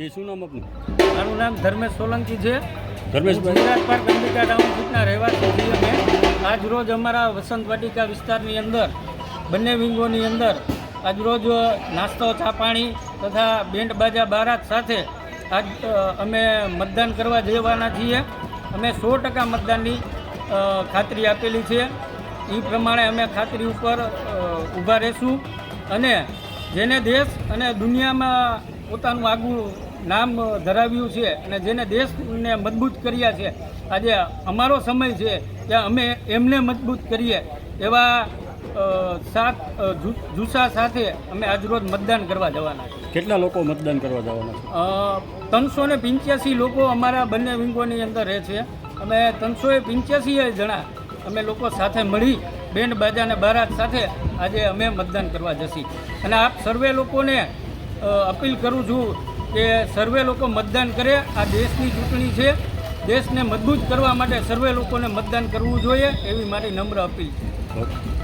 તે શું નામ આપનું? મારું નામ ધર્મેશ સોલંકી છે. ધર્મેશભાઈ ગુજરાત પાર્ક અંબિકા ટાઉનશીપના રહેવાસી છીએ અમે. આજ રોજ અમારા વસંત વાટિકા વિસ્તારની અંદર બંને વિંગોની અંદર આજ રોજ નાસ્તો ચા પાણી તથા બેન્ડ બાજા બારાત સાથે આજ અમે મતદાન કરવા જવાના છીએ. અમે સો ટકા મતદાનની ખાતરી આપેલી છે. એ પ્રમાણે અમે ખાતરી ઉપર ઊભા રહેશું અને જેને દેશ અને દુનિયામાં પોતાનું આગવું નામ ધરાવ્યું છે અને જેને દેશને મજબૂત કર્યા છે. આજે અમારો સમય છે કે અમે એમને મજબૂત કરીએ એવા સાત જુસ્સા સાથે અમે આજરોજ મતદાન કરવા જવાના છીએ કેટલા લોકો મતદાન કરવા જવાના છે? ત્રણસો ને પંચ્યાસી લોકો અમારા બંને વિંગોની અંદર રહે છે. અમે ત્રણસો એ પંચ્યાસી જણા અમે લોકો સાથે મળી બેન્ડ બાજા અને બારાત સાથે આજે અમે મતદાન કરવા જશી. અને આપ સર્વે લોકોને અપીલ કરું છું કે સર્વે લોકો મતદાન કરે. આ દેશની ચૂંટણી છે. દેશને મજબૂત કરવા માટે સર્વે લોકોને મતદાન કરવું જોઈએ એવી મારી નમ્ર અપીલ છે.